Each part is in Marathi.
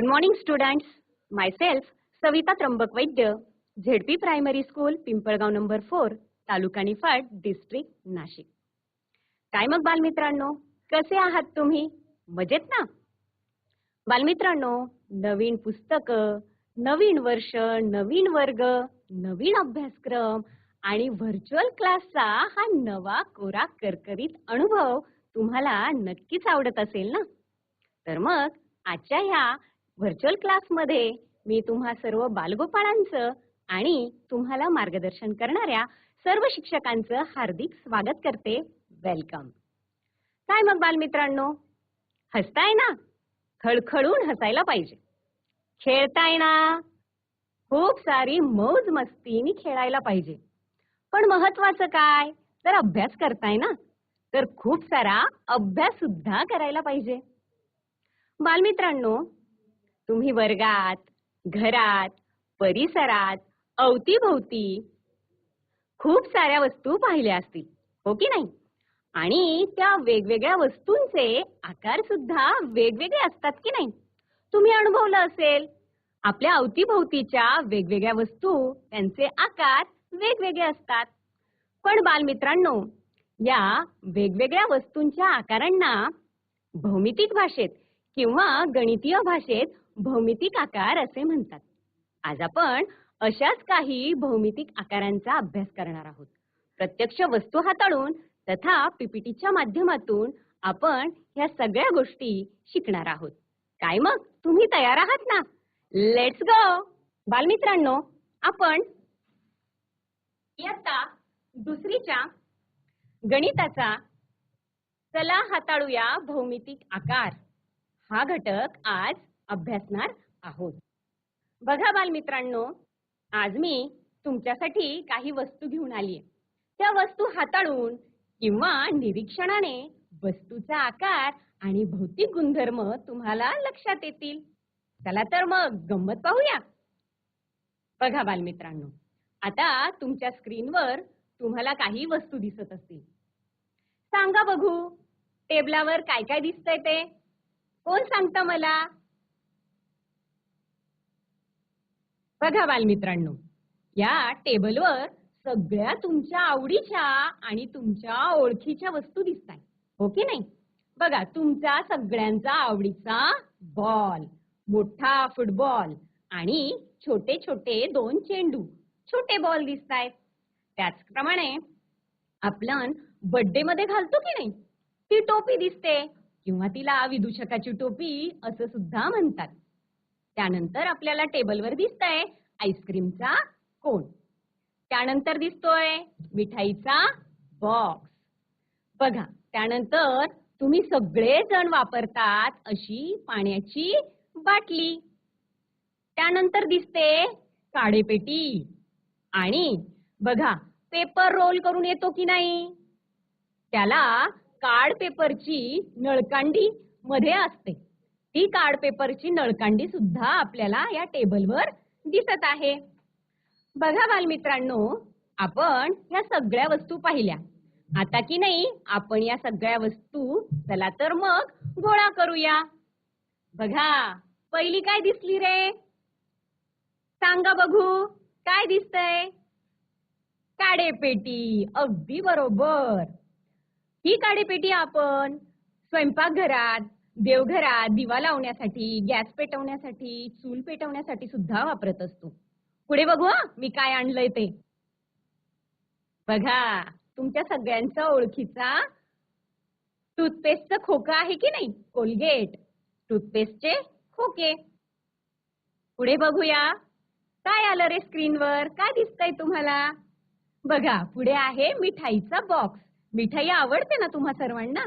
Good morning, students. Myself, Savita Trambak Vaidya, ZP primary school Pimpalgaon number four taluka Niphad district Nashik काय मग बालमित्रांनो कसे आहात तुम्ही मजेत ना बालमित्रांनो नवीन पुस्तक नवीन वर्ष नवीन वर्ग नवीन अभ्यासक्रम आणि व्हर्च्युअल क्लासचा हा नवा कोरा करकरीत अनुभव तुम्हाला नक्कीच आवडत असेल ना? तर मग आजच्या ह्या व्हर्च्युअल क्लासमध्ये मी तुम्हा सर्व बालगोपाळांचं आणि तुम्हाला मार्गदर्शन करणाऱ्या सर्व शिक्षकांचं हार्दिक स्वागत करते. वेलकम काय मग बालमित्रांनो? हसताय ना? खळखळून हसायला पाहिजे. खेळताय ना? खूप सारी मौज मस्तीनी खेळायला पाहिजे. पण महत्वाचं काय? तर अभ्यास करताय ना? तर खूप सारा अभ्यास सुद्धा करायला पाहिजे. बालमित्रांनो तुम्ही वर्गात घरात परिसरात अवतीभोवती खूप साऱ्या वस्तू पाहिल्या असतील हो की नाही? आणि त्या वेगवेगळ्या वस्तूंचे आकार सुद्धा वेगवेगळे असतात की नाही? तुम्ही अनुभवलं असेल आपल्या अवतीभोवतीच्या वेगवेगळ्या वस्तू त्यांचे आकार वेगवेगळे असतात. पण बालमित्रांनो या वेगवेगळ्या वस्तूंच्या आकारांना भौमितिक भाषेत किंवा गणितीय भाषेत भौमितिक आकार असे म्हणतात. आज आपण अशाच काही भौमितिक आकारांचा अभ्यास करणार आहोत. प्रत्यक्ष वस्तू हाताळून तथा पीपीटीच्या माध्यमातून आपण ह्या सगळ्या गोष्टी शिकणार आहोत. काय मग? तुम्ही तयार आहात ना? लेट्स गो बालमित्रांनो आपण इयत्ता दुसरीच्या गणिताचा चला हाताळूया भौमितिक आकार. हा घटक आज अभ्यासणार आहोत. बघा बालमित्रांनो आज मी तुमच्यासाठी काही वस्तू घेऊन आली आहे त्या वस्तू हाताळून किंवा निरीक्षणाने वस्तूचा आकार आणि भौतिक गुणधर्म तुम्हाला लक्षात येतील. चला तर मग गंमत पाहूया. बघा बालमित्रांनो आता तुमच्या स्क्रीनवर तुम्हाला काही वस्तू दिसत असतील. सांगा बघू टेबलावर काय काय दिसतंय ते? कोण सांगतं मला? बघा बालमित्रांनो या टेबलवर सगळ्या तुमच्या आवडीच्या आणि तुमच्या ओळखीच्या वस्तू दिसताय हो की नाही? बघा तुमचा सगळ्यांचा आवडीचा बॉल मोठा फुटबॉल आणि छोटे छोटे दोन चेंडू छोटे बॉल दिसतायत. त्याचप्रमाणे आपण बर्थडे मध्ये घालतो की नाही? ती टोपी दिसते किंवा तिला विदूषकाची टोपी असं सुद्धा म्हणतात. त्यानंतर आपल्याला टेबलवर दिसतंय आईस्क्रीमचा कोण त्यानंतर दिसतोय मिठाईचा बॉक्स. बघा त्यानंतर तुम्ही सगळे जण वापरतात अशी पाण्याची बाटली. त्यानंतर दिसते काडेपेटी. आणि बघा पेपर रोल करून येतो की नाही? त्याला कार्ड पेपरची नळकांडी मध्ये असते. ती कार्ड पेपरची नळकांडी सुद्धा आपल्याला या टेबलवर दिसत आहे. बघा बालमित्रांनो आपण या सगळ्या वस्तू पाहिल्या. आता की नाही आपण या सगळ्या वस्तू चला तर मग गोळा करूया. बघा पहिली काय दिसली रे? सांगा बघू काय दिसतंय? काडेपेटी अगदी बरोबर. ही काडेपेटी आपण स्वयंपाकघरात देवघरात दिवा लावण्यासाठी गॅस पेटवण्यासाठी चूल पेटवण्यासाठी सुद्धा वापरत असतो. पुढे बघू मी काय आणलंय ते. बघा तुमच्या सगळ्यांचा ओळखीचा टूथपेस्टचा खोकं आहे की नाही? कोलगेट. टूथपेस्टचे खोके. पुढे बघूया. काय आलं रे स्क्रीनवर? काय दिसतंय तुम्हाला? बघा पुढे आहे मिठाईचा बॉक्स. मिठाई आवडते ना तुम्हा सर्वांना?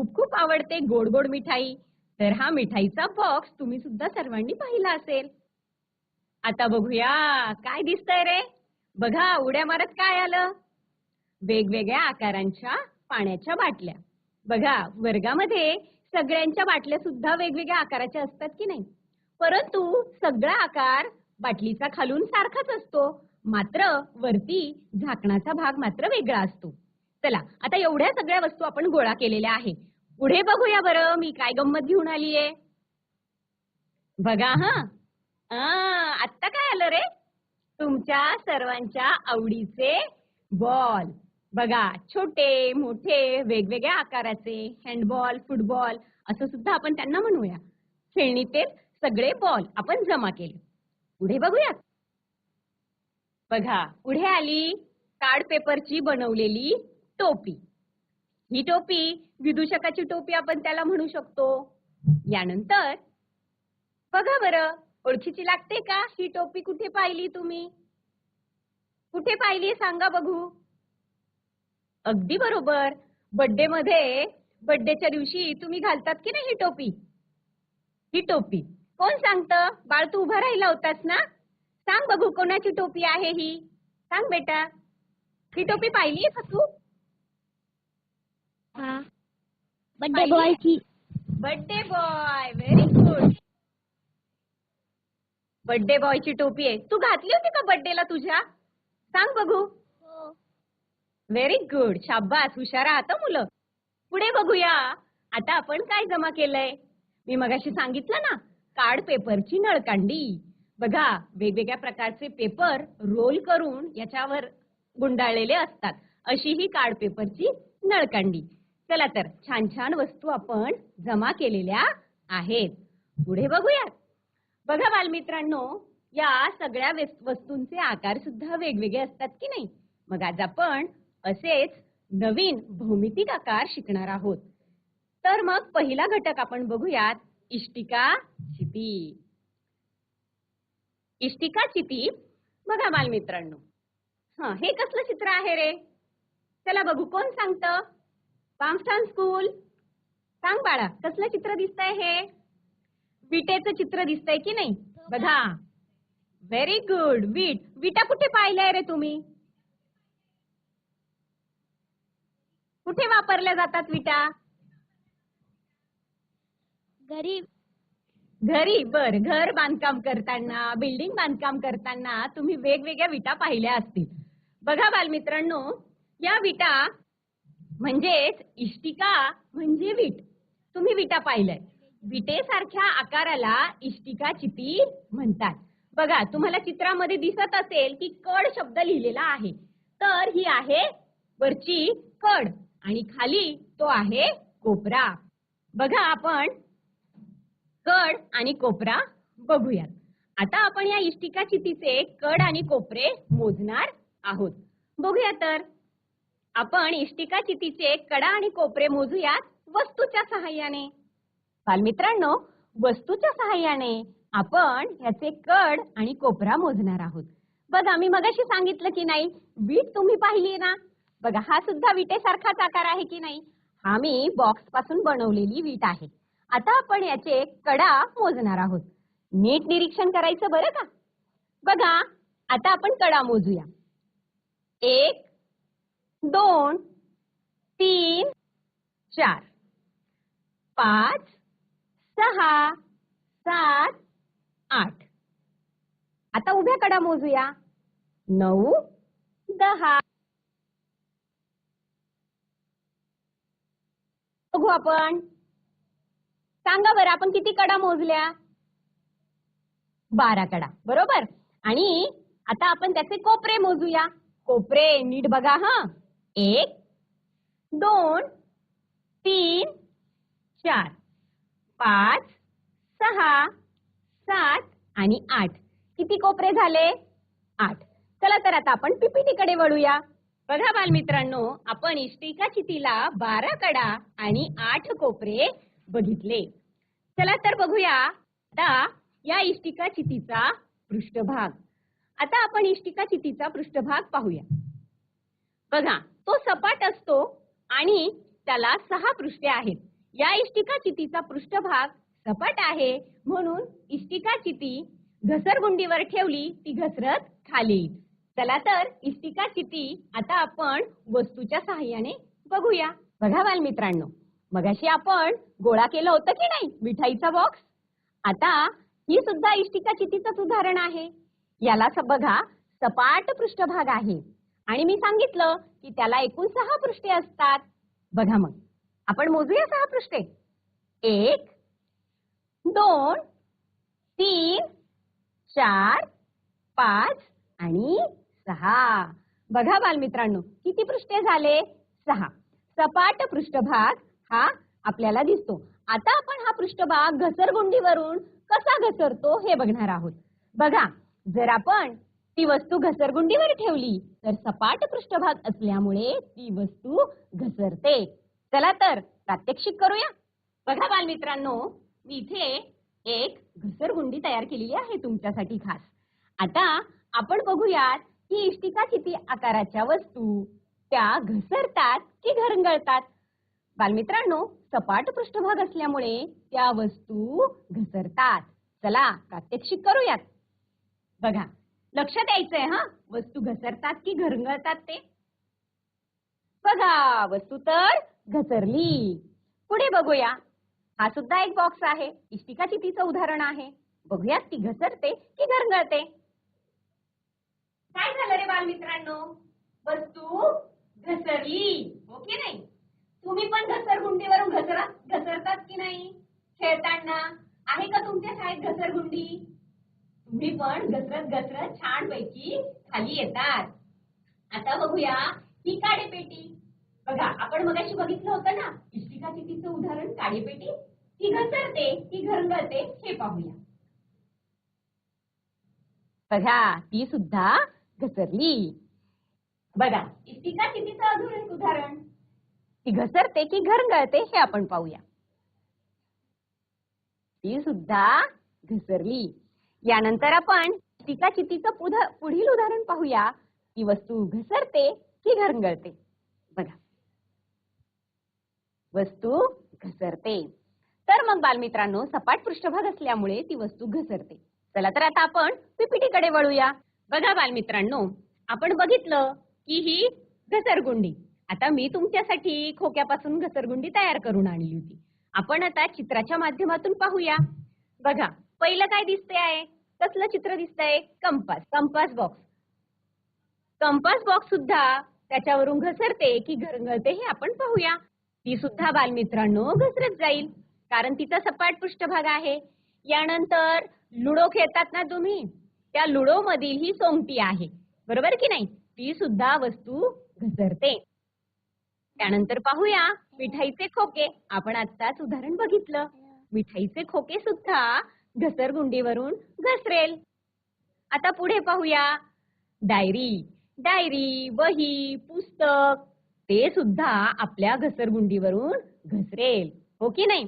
खूप खूप आवडते गोड गोड मिठाई. तर हा मिठाईचा बॉक्स तुम्ही सुद्धा सर्वांनी पाहिला असेल. आता बघूया काय दिसतंय रे? बघा उड्या मारत काय आलं? वेगवेगळ्या आकारांच्या पाण्याच्या बाटल्या. बघा वर्गामध्ये सगळ्यांच्या बाटल्या सुद्धा वेगवेगळ्या आकाराच्या असतात की नाही? परंतु सगळा आकार बाटलीचा खालून सारखाच असतो. मात्र वरती झाकणाचा भाग मात्र वेगळा असतो. चला आता एवढ्या सगळ्या वस्तू आपण गोळा केलेल्या आहेत पुढे बघूया बरं मी काय गंमत घेऊन आलीये. बघा हा. आत्ता काय आलं रे? तुमच्या सर्वांच्या आवडीचे बॉल. बघा छोटे मोठे वेगवेगळ्या आकाराचे हँडबॉल फुटबॉल असं सुद्धा आपण त्यांना म्हणूया. खेळणीतील सगळे बॉल आपण जमा केले. पुढे बघूया. बघा पुढे आली कार्ड पेपरची बनवलेली टोपी. ही टोपी विदूषकाची टोपी आपण त्याला म्हणू शकतो. यानंतर बघा बरं ओळखीची लागते का? ही टोपी कुठे पाहिली तुम्ही? कुठे पाहिली सांगा बघू. अगदी बरोबर. बर्थडे मध्ये बर्थडेच्या दिवशी तुम्ही घालतात की नाही ही टोपी? ही टोपी. कोण सांगत? बाळ तू उभा राहिला होतास ना? सांग बघू कोणाची टोपी आहे ही? सांग बेटा. ही टोपी पाहिली का तू? हा. बर्थडे पाहिली? बॉयची birthday boy very good birthday बॉयची टोपी आहे. तू घातली होती का बर्थडेला तुझ्या? सांग बघू. व्हेरी गुड शाब्बास हुशार आहात हं मुलं. पुढे बघूया. आता आपण काय जमा केलंय? मी मगाशी सांगितलं ना कार्ड पेपरची नळकांडी. बघा वेगवेगळ्या प्रकारचे पेपर रोल करून याच्यावर गुंडाळलेले असतात. अशी ही कार्ड पेपरची नळकांडी. चला तर छान छान वस्तू आपण जमा केलेल्या आहेत. पुढे बघूयात. बघा बालमित्रांनो या सगळ्या वस्तूंचे आकार सुद्धा वेगवेगळे असतात की नाही? मग आज आपण असेच नवीन भौमितिक आकार शिकणार आहोत. तर मग पहिला घटक आपण बघूयात इष्टिका चिती इष्टिका चिती बघा बालमित्रांनो. हा हे कसलं चित्र आहे रे? चला बघू कोण सांगत? पामस्टान स्कूल. सांग बाळा कसलं चित्र दिसतंय हे? विटेचं चित्र दिसतंय की नाही? बघा. व्हेरी गुड वीट. विटा कुठे पाहिल्या रे तुम्ही? कुठे वापरल्या जातात विटा? घरी. घरी? बर घर बांधकाम करताना बिल्डिंग बांधकाम करताना तुम्ही वेगवेगळ्या विटा पाहिल्या असतील. बघा बालमित्रांनो या विटा म्हणजेच इष्टिका म्हणजे विट. तुम्ही विटा पाहिलंय. विटेसारख्या आकाराला इष्टिका चिती म्हणतात. बघा तुम्हाला चित्रामध्ये दिसत असेल की कड शब्द लिहिलेला आहे. तर ही आहे वरची कड आणि खाली तो आहे कोपरा. बघा आपण कड आणि कोपरा बघूयात. आता आपण या इष्टिका चितीचे कड आणि कोपरे मोजणार आहोत. बघूया तर. आपण इष्टिका चितीचे कडा आणि कोपरे मोजूयात वस्तूच्या सहाय्याने. बालमित्रांनो वस्तूच्या सहाय्याने आपण याचे कड आणि कोपरा मोजणार आहोत. बघा मी मगाशी सांगितलं की नाही वीट तुम्ही पाहिली ना? बघा हा सुद्धा विटेसारखाच आकार आहे की नाही? हा मी बॉक्सपासून बनवलेली वीट आहे. आता आपण याचे कडा मोजणार आहोत. नीट निरीक्षण करायचं बरं का? बघा आता आपण कडा मोजूया. एक दोन तीन चार. पाच सहा सात आठ. आता उभ्या कडा मोजूया. नऊ दहा. बघू आपण. सांगा बरं आपण किती कडा मोजल्या? बारा कडा. बरोबर? आणि आता आपण त्याचे कोपरे मोजूया. कोपरे नीट बघा हा. एक दोन तीन चार पाच सहा सात आणि आठ. किती कोपरे झाले? आठ. चला तर आता आपण पीपीटीकडे वळूया. बघा बालमित्रांनो आपण इष्टिका चितीला बारा कडा आणि आठ कोपरे बघितले. चला तर बघूया आता या इष्टिका चितीचा पृष्ठभाग. आता आपण इष्टिका चितीचा पृष्ठभाग पाहूया. बघा तो सपाट असतो आणि त्याला सहा पृष्ठे आहेत. या इष्टिका चितीचा पृष्ठभाग सपाट आहे म्हणून इष्टिका चिती घसरगुंडीवर ठेवली ती घसरत खाली. चला तर इष्टिका चिती आता आपण वस्तूच्या सहाय्याने बघूया. बघा बालमित्रांनो मगाशी आपण गोळा केलं होतं की नाही? मिठाईचा बॉक्स आता ही सुद्धा इष्टिका चितीचंच उदाहरण आहे. याला बघा सपाट पृष्ठभाग आहे. आणि मी सांगितलं की त्याला एकूण सहा पृष्ठे असतात. बघा मग. आपण मोजूया सहा पृष्ठे. एक दोन तीन चार पाच आणि सहा. बघा बालमित्रांनो किती पृष्ठे झाले? सहा. सपाट पृष्ठभाग हा आपल्याला दिसतो. आता आपण हा पृष्ठभाग घसरगुंडीवरून कसा घसरतो हे बघणार आहोत. बघा जर आपण ती वस्तू घसरगुंडीवर ठेवली. तर सपाट पृष्ठभाग असल्यामुळे ती वस्तू घसरते. चला तर प्रात्यक्षिक करूया. बघा बालमित्रांनो मी इथे एक घसरगुंडी तयार केलेली आहे तुमच्यासाठी खास. आता आपण बघूयात की इष्टिका किती आकाराच्या वस्तू त्या घसरतात की घरंगळतात. बालमित्रांनो सपाट पृष्ठभाग असल्यामुळे त्या वस्तू घसरतात. चला प्रात्यक्षिक करूयात. बघा. लक्ष द्यायचंय हा? वस्तू घसरतात की घरंगळतात ते? बघा वस्तू तर घसरली. पुढे बघूया. हा सुद्धा एक बॉक्स आहे. इष्टिका तिचं उदाहरण आहे. बघूयात ती घसरते की घरंगळते. काय झालं रे बालमित्रांनो? वस्तू घसरली. हो की नाही? तुम्ही पण घसरगुंडीवरून घसरा घसरतात की नाही? खेळताना. आहे का तुमच्या शाळेत घसरगुंडी? तुम्ही पण घसरत घसरत छान पैकी खाली येतात. आता बघूया ही काडेपेटी. बघा आपण मगाशी बघितलं होतं ना इष्टिका चितीचं उदाहरण काडेपेटी. ती घसरते की घरंगळते हे पाहूया. बघा ती सुद्धा घसरली. बघा इष्टिका चितीचं अजून एक उदाहरण. ती घसरते की घरंगळते हे आपण पाहूया. ती सुद्धा घसरली. यानंतर आपण टीका चितीचं पुढील उदाहरण पाहूया. ती वस्तू घसरते की घरंगळते? बघा. वस्तू घसरते. तर मग बालमित्रांनो सपाट पृष्ठभाग असल्यामुळे ती वस्तू घसरते. चला तर आता आपण पीपीटीकडे वळूया. बघा बालमित्रांनो आपण बघितलं की ही घसरगुंडी. आता मी तुमच्यासाठी खोक्यापासून घसरगुंडी तयार करून आणली होती. आपण आता चित्राच्या माध्यमातून पाहूया. बघा पहिलं काय दिसते आहे? कसलं चित्र दिसतंय? Compass compass box compass box सुद्धा त्याच्यावरून घसरते की घरंगळते हे आपण पाहूया. ती सुद्धा बालमित्रांनो घसरत जाईल. कारण तिचा सपाट पृष्ठभाग आहे. यानंतर लुडो खेळतात ना तुम्ही? त्या लुडो मधील ही सोंगटी आहे. बरोबर की नाही? ती सुद्धा वस्तू घसरते. त्यानंतर पाहूया मिठाईचे खोके. आपण आत्ताच उदाहरण बघितलं. मिठाईचे खोके सुद्धा घसरगुंडीवरून घसरेल. आता पुढे पाहूया. डायरी डायरी वही पुस्तक ते सुद्धा आपल्या घसरगुंडीवरून घसरेल. हो की नाही?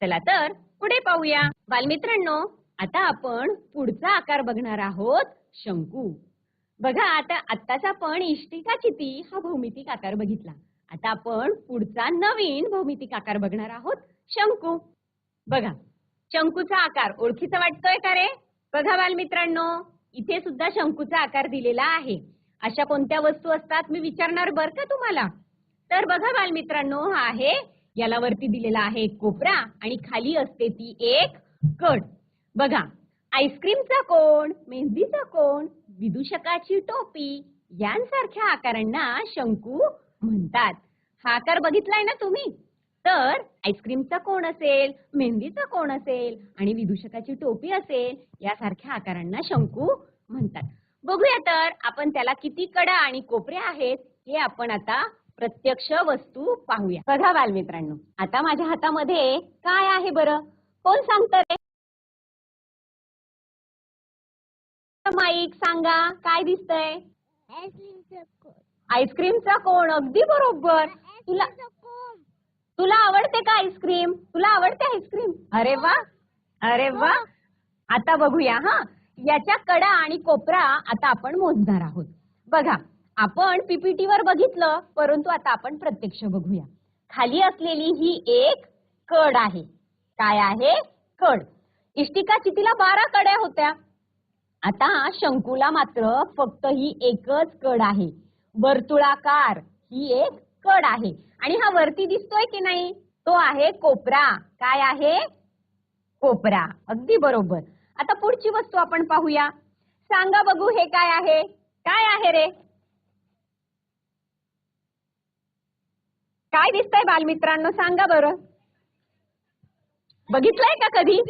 चला तर पुढे पाहूया. बालमित्रांनो आता आपण पुढचा आकार बघणार आहोत शंकू. बघा आता आत्ताच आपण इष्टिका किती हा भौमितिक आकार बघितला. आता आपण पुढचा नवीन भौमितिक आकार बघणार आहोत शंकू. बघा. शंकूचा आकार. ओळखीचा वाटतोय का रे? बघा बालमित्रांनो इथे सुद्धा शंकूचा आकार दिलेला आहे. अशा कोणत्या वस्तू असतात मी विचारणार बर का तुम्हाला? तर बघा बालमित्रांनो हा आहे याला वरती दिलेला आहे एक कोपरा आणि खाली असते ती एक कड बघा आईस्क्रीमचा कोण मेहंदीचा कोण विदूषकाची टोपी यांसारख्या आकारांना शंकू म्हणतात. हा आकार बघितलाय ना तुम्ही? तर आईस्क्रीमचा कोण असेल? मेहंदीचा कोण असेल? आणि विदूषकाची टोपी असेल? यासारख्या आकारांना शंकू म्हणतात. बघूया तर आपण त्याला किती कडा आणि कोपरे आहेत हे आपण आता प्रत्यक्ष वस्तू पाहूया. बघा बालमित्रांनो आता माझ्या हातामध्ये काय आहे बरं? कोण सांगतं रे? माईक सांगा काय दिसतंय? आईस्क्रीमचं कोण? अगदी बरोबर. तुला तुला आवडते का आईस्क्रीम? तुला आवडते आईस्क्रीम? अरे वा अरे वा. आता बघूया हा. याच्या कडा आणि कोपरा आता आपण मोजणार आहोत. बघा आपण पीपीटी वर बघितलं परंतु आता आपण प्रत्यक्ष बघूया. खाली असलेली ही एक कड आहे. काय आहे? कड. इष्टिका चितीला बारा कड्या होत्या. आता शंकूला मात्र फक्त ही एकच कड आहे. वर्तुळाकार ही एक कड आहे. आणि हा वरती दिसतोय की नाही? तो आहे कोपरा. काय आहे? कोपरा. अगदी बरोबर. आता पुढची वस्तू आपण पाहूया. सांगा बघू हे काय आहे? काय आहे रे? काय दिसतंय बालमित्रांनो? सांगा बरं. बघितलंय का कधी?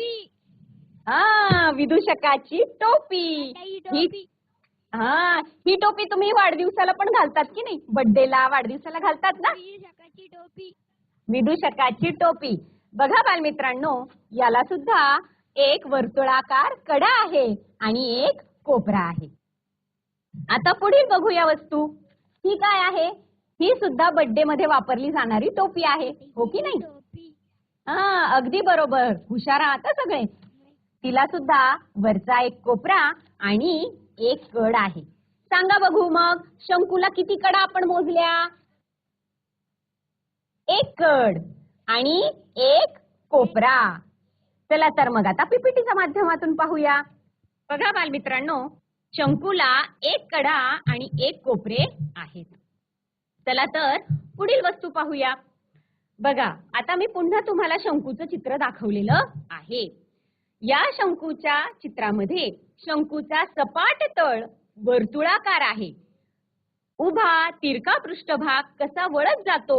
हा विदूषकाची टोपी. ही ही हा टोपी तुम्ही वाढदिवसाला पण घालतात की नाही? बर्थडेला वाढदिवसाला घालतात ना? विदूषकाची टोपी. विदूषकाची टोपी. बघा बालमित्रांनो याला सुद्धा एक वर्तुळाकार कडा आहे आणि एक कोपरा आहे. आता पुढील बघूया वस्तू. ही काय आहे? ही सुद्धा बर्थडे मध्ये वापरली जाणारी टोपी आहे. हो की नाही? हा अगदी बरोबर. हुशार आहात हं सगळे. तिला सुद्धा वरचा एक कोपरा आणि एक कड आहे. सांगा बघू मग शंकूला किती कडा आपण मोजल्या? एक कड आणि एक कोपरा. चला तर मग आता पीपीटीच्या माध्यमातून पाहूया. बघा बालमित्रांनो शंकूला एक कडा आणि एक कोपरे आहेत. चला तर पुढील वस्तू पाहूया. बघा आता मी पुन्हा तुम्हाला शंकूचं चित्र दाखवलेलं आहे. या शंकूच्या चित्रामध्ये शंकूचा सपाट तळ वर्तुळाकार आहे. उभा तिरका पृष्ठभाग कसा वळत जातो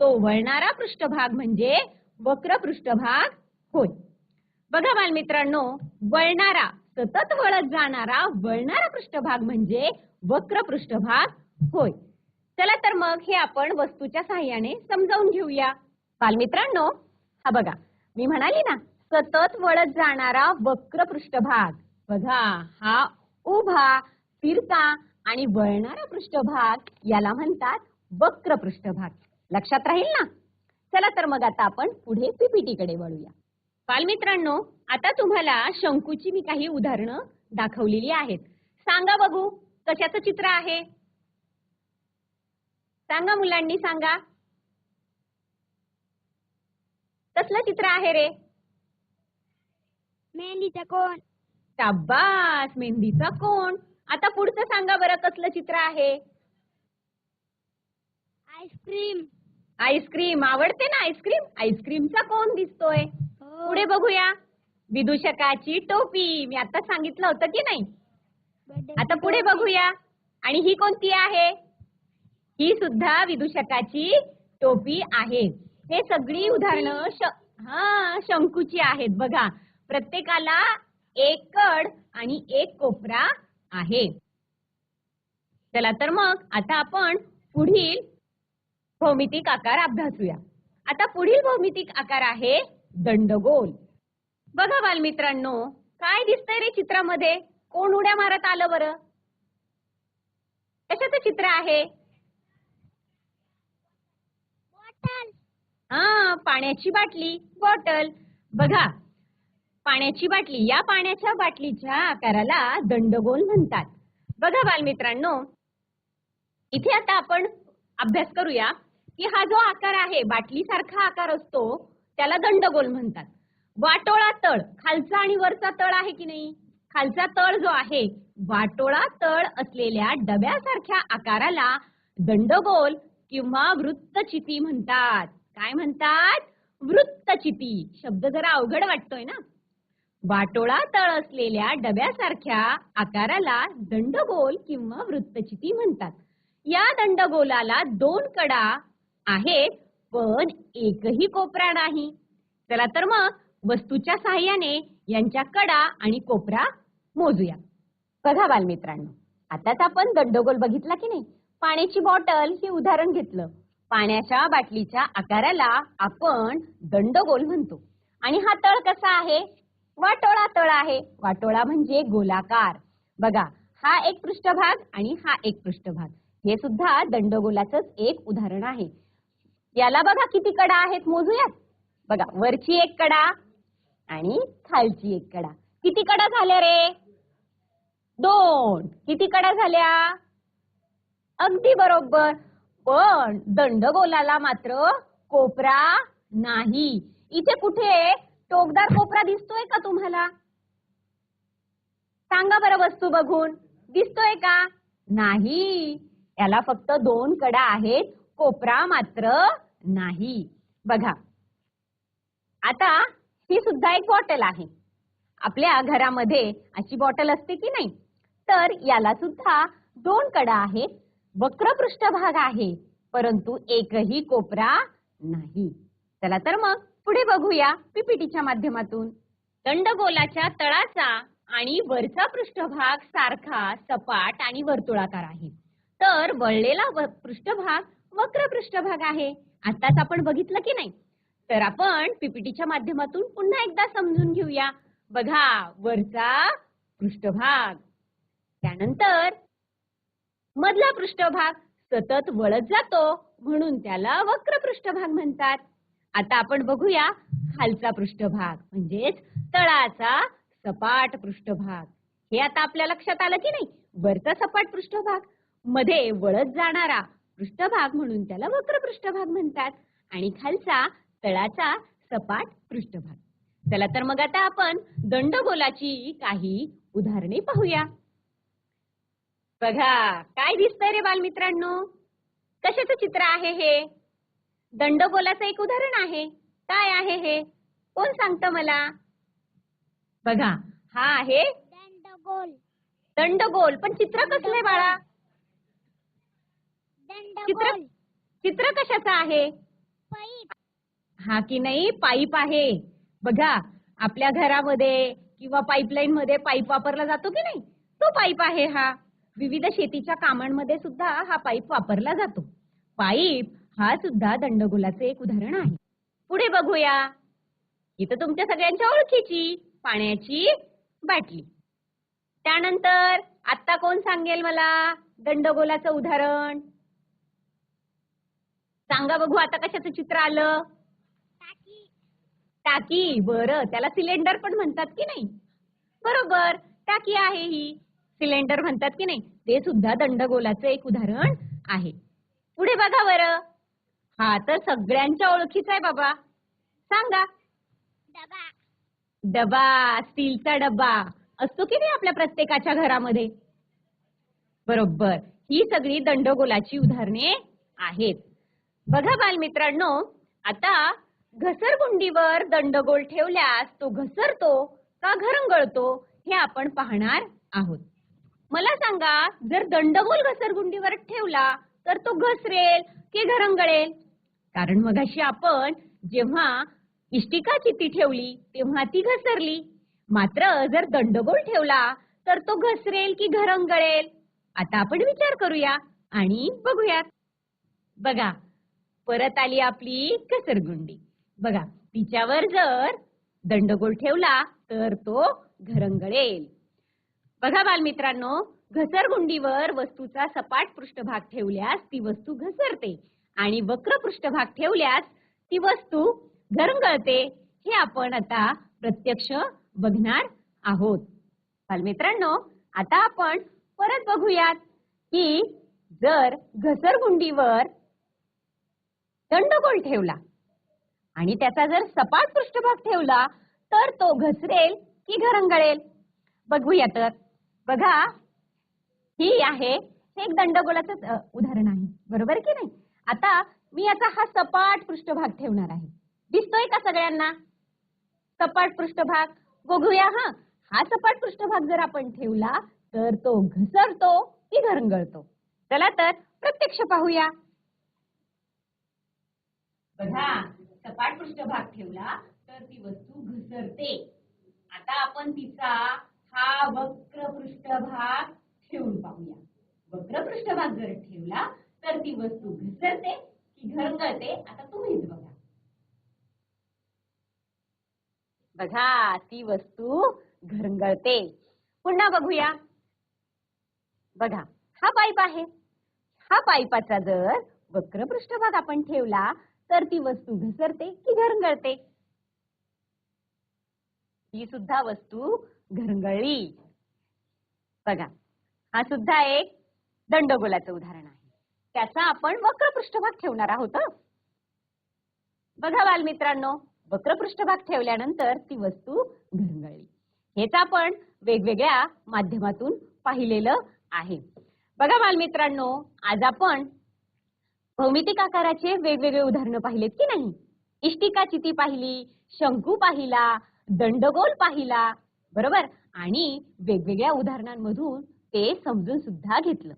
तो वळणारा पृष्ठभाग म्हणजे वक्र पृष्ठभाग होय. बघा बालमित्रांनो वळणारा सतत वळत जाणारा वळणारा पृष्ठभाग म्हणजे वक्र पृष्ठभाग होय. चला तर मग हे आपण वस्तूच्या सहाय्याने समजावून घेऊया. बालमित्रांनो हा बघा मी म्हणाली ना सतत वळत जाणारा वक्र पृष्ठभाग. बघा हा उभा फिरता आणि वळणारा पृष्ठभाग याला म्हणतात वक्र पृष्ठभाग. लक्षात राहील ना? चला तर मग आता आपण पुढे पीपीटी कडे वळूया. बालमित्रांनो आता तुम्हाला शंकूची मी काही उदाहरणं दाखवलेली आहेत. सांगा बघू कशाचं चित्र आहे? सांगा मुलांनी सांगा. कसलं चित्र आहे रे? मेहंदीचा कोण? शाबास मेहंदीचा कोण? आता पुढचं सांगा बरं कसलं चित्र आहे? आईस्क्रीम. आईस्क्रीम आवडते ना आईस्क्रीम? आईस्क्रीमचा कोण दिसतोय? हो. पुढे बघूया. विदूषकाची टोपी. मी आता सांगितलं होतं की नाही? आता पुढे. बघूया. आणि ही कोणती आहे? ही सुद्धा विदूषकाची टोपी आहे. हे सगळी उदाहरणं श- हा शंकूची आहेत. बघा प्रत्येकाला एक कड आणि एक कोपरा आहे. चला तर मग आता आपण पुढील भौमितिक आकार अभ्यासूया. आता पुढील भौमितिक आकार आहे दंडगोल. बघा बालमित्रांनो काय दिसतंय रे चित्रामध्ये? कोण उड्या मारत आलं बरं? कशाचं चित्र आहे? हा पाण्याची बाटली बॉटल. बघा पाण्याची बाटली. या पाण्याच्या बाटलीच्या आकाराला दंडगोल म्हणतात. बघा बालमित्रांनो इथे आता आपण अभ्यास करूया की हा जो आकार आहे बाटलीसारखा आकार असतो त्याला दंडगोल म्हणतात. वाटोळा तळ खालचा आणि वरचा तळ आहे की नाही? खालचा तळ जो आहे वाटोळा तळ असलेल्या डब्यासारख्या आकाराला दंडगोल किंवा वृत्तचिती म्हणतात. काय म्हणतात? वृत्तचिती. शब्द जरा अवघड वाटतोय ना? वाटोळा तळ असलेल्या डब्यासारख्या आकाराला दंडगोल किंवा वृत्तचिती म्हणतात. या दंडगोलाला दोन कडा आहेत पण एकही कोपरा नाही. चला तर मग वस्तूच्या सहाय्याने यांच्या कडा आणि कोपरा मोजूया. बघा बालमित्रांनो आताच आपण दंडगोल बघितला की नाही? पाण्याची बॉटल हे उदाहरण घेतलं. पाण्याच्या बाटलीच्या आकाराला आपण दंडगोल म्हणतो. आणि हा तळ कसा आहे? वाटोळा तळ आहे. वाटोळा म्हणजे गोलाकार. बघा हा एक पृष्ठभाग आणि हा एक पृष्ठभाग. हे सुद्धा दंडगोलाचंच एक उदाहरण आहे. याला बघा किती कडा आहेत मोजूयात. बघा वरची एक कडा आणि खालची एक कडा. किती कडा झाल्या रे? दोन. किती कडा झाल्या? अगदी बरोबर. पण दंडगोलाला मात्र कोपरा नाही. इथे कुठे? टोकदार कोपरा दिसतोय का तुम्हाला? सांगा बरं वस्तू बघून. दिसतोय का? नाही. याला फक्त दोन कडा आहेत. कोपरा मात्र नाही. बघा. आता ही सुद्धा एक बॉटल आहे. आपल्या घरामध्ये अशी बॉटल असते की नाही? तर याला सुद्धा दोन कडा आहेत. वक्र पृष्ठभाग आहे परंतु एकही कोपरा नाही. चला तर मग. पुढे बघूया पीपीटीच्या माध्यमातून. दंडगोलाच्या तळाचा आणि वरचा पृष्ठभाग सारखा सपाट आणि वर्तुळाकार आहे. तर वळलेला पृष्ठभाग वक्र पृष्ठभाग आहे. आताच आपण बघितलं की नाही? तर आपण पीपीटीच्या माध्यमातून पुन्हा एकदा समजून घेऊया. बघा वरचा पृष्ठभाग. त्यानंतर मधला पृष्ठभाग सतत वळत जातो म्हणून त्याला वक्र पृष्ठभाग म्हणतात. आता आपण बघूया खालचा पृष्ठभाग म्हणजेच तळाचा सपाट पृष्ठभाग. हे आता आपल्या लक्षात आलं की नाही? वरचा सपाट पृष्ठभाग. मध्ये वळत जाणारा पृष्ठभाग म्हणून त्याला वक्र पृष्ठभाग म्हणतात. आणि खालचा तळाचा सपाट पृष्ठभाग. चला तर मग आता आपण दंडगोलाची काही उदाहरणे पाहूया. बघा काय दिसतंय रे बालमित्रांनो? कशाचं चित्र आहे हे? दंडगोलाचं एक उदाहरण आहे. काय आहे हे? कोण सांगतं मला? बघा. हा आहे. दंडगोल. दंडगोल. पण चित्र कसलंय बाळा? चित्र दंडगोल. चित्र कशाचं आहे? पाईप. हा की नाही? पाईप आहे. बघा आपल्या घरामध्ये किंवा पाईपलाईन मध्ये पाईप वापरला जातो की नाही? तो पाईप आहे हा. विविध शेतीच्या कामांमध्ये सुद्धा हा पाईप वापरला जातो. पाईप हा सुद्धा दंडगोलाचे एक उदाहरण आहे. पुढे बघूया. इथं तुमच्या सगळ्यांच्या ओळखीची पाण्याची बाटली. त्यानंतर आता कोण सांगेल मला दंडगोलाचं उदाहरण? सांगा बघू आता कशाचं चित्र आलं? टाकी. टाकी बरं. त्याला सिलेंडर पण म्हणतात की नाही? बरोबर. टाकी आहे ही. सिलेंडर म्हणतात की नाही? ते सुद्धा दंडगोलाचं एक उदाहरण आहे. पुढे बघा बरं. हा तर सगळ्यांच्या ओळखीचा आहे बाबा. सांगा. डबा. डबा स्टीलचा डबा. असतो की नाही आपल्या प्रत्येकाच्या घरामध्ये? बरोबर. ही सगळी दंडगोलाची उदाहरणे आहेत. बघा बालमित्रांनो आता घसरगुंडीवर दंडगोल ठेवल्यास तो घसरतो का घरंगळतो हे आपण पाहणार आहोत. मला सांगा जर दंडगोल घसरगुंडीवर ठेवला तर तो घसरेल की घरंगळेल? कारण मगाशी आपण जेव्हा इष्टिका चिती ठेवली तेव्हा ती घसरली. मात्र जर दंडगोल ठेवला तर तो घसरेल की घरंगळेल? आता आपण विचार करूया आणि बघूयात. बघा परत आली आपली घसरगुंडी. बघा तिच्यावर जर दंडगोल ठेवला तर तो घरंगळेल. बघा बालमित्रांनो घसरगुंडीवर वस्तूचा सपाट पृष्ठभाग ठेवल्यास ती वस्तू घसरते. आणि वक्र पृष्ठभाग ठेवल्यास ती वस्तू घरंगळते हे आपण आता प्रत्यक्ष बघणार आहोत. बालमित्रांनो आता आपण परत बघूयात की जर घसरगुंडीवर दंडगोल ठेवला आणि त्याचा जर सपाट पृष्ठभाग ठेवला तर तो घसरेल की घरंगळेल? बघूया तर. बघा ही आहे हे एक दंडगोलाचं उदाहरण आहे. बरोबर की नाही? आता मी याचा हा सपाट पृष्ठभाग ठेवणार आहे. दिसतोय का सगळ्यांना? सपाट पृष्ठभाग? बघूया हा. हा सपाट पृष्ठभाग जर आपण ठेवला तर तो घसरतो की घरंगळतो? चला तर प्रत्यक्ष पाहूया. बघा सपाट पृष्ठभाग ठेवला तर ती वस्तू घसरते. आता आपण तिचा हा वक्र पृष्ठभाग ठेवून पाहूया. वक्र पृष्ठभाग जर ठेवला तर ती वस्तू घसरते की घरंगळते. आता तुम्हीच बघा. बघा ती वस्तू घरंगळते. पुन्हा बघूया. बघा हा पाईप आहे. हा पाईपाचा जर वक्र पृष्ठभाग आपण ठेवला तर ती वस्तू घसरते की घरंगळते? ही सुद्धा वस्तू घरंगळली. बघा हा सुद्धा एक दंडगोलाचं उदाहरण आहे. त्याचा आपण वक्र पृष्ठभाग ठेवणार आहोत बघा बालमित्रांनो वक्र पृष्ठभाग ठेवल्यानंतर ती वस्तू घरंगळली हेच आपण वेगवेगळ्या माध्यमातून पाहिलेलं आहे. बघा बालमित्रांनो आज आपण भौमितिक आकाराचे वेगवेगळे उदाहरणं पाहिलेत की नाही? इष्टिका चिती पाहिली शंकू पाहिला दंडगोल पाहिला बरोबर? आणि वेगवेगळ्या उदाहरणांमधून ते समजून सुद्धा घेतलं.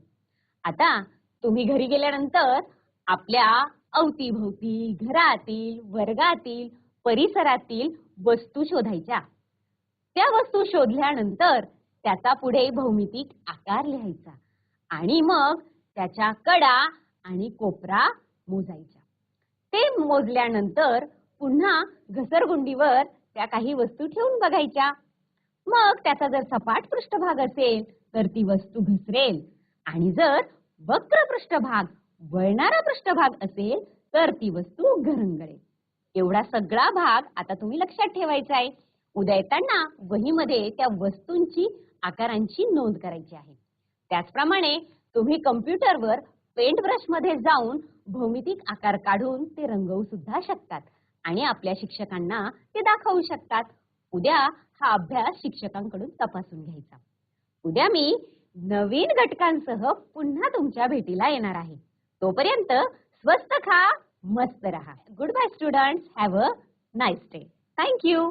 आता तुम्ही घरी गेल्यानंतर आपल्या अवतीभोवती घरातील वर्गातील परिसरातील वस्तू शोधायच्या. त्या वस्तू शोधल्यानंतर त्याचा पुढे भौमितिक आकार लिहायचा आणि मग त्याच्या कडा आणि कोपरा मोजायच्या. ते मोजल्यानंतर पुन्हा घसरगुंडीवर त्या काही वस्तू ठेवून बघायच्या. मग त्याचा जर सपाट पृष्ठभाग असेल तर ती वस्तू घसरेल आणि जर वक्र पृष्ठभाग वळणारा पृष्ठभाग असेल तर ती वस्तू घरंगळेल. एवढा सगळा भाग आता तुम्ही लक्षात ठेवायचा आहे. उद्या येताना वहीमध्ये त्या वस्तूंची आकारांची नोंद करायची आहे. त्याचप्रमाणे तुम्ही कम्प्युटरवर पेंट ब्रशमध्ये जाऊन भौमितिक आकार काढून ते रंगवू सुद्धा शकतात आणि आपल्या शिक्षकांना ते दाखवू शकतात. उद्या हा अभ्यास शिक्षकांकडून तपासून घ्यायचा. उद्या मी नवीन घटकांसह पुन्हा तुमच्या भेटीला येणार आहे. तोपर्यंत स्वस्त खा मस्त रहा. Good bye students have a nice day thank you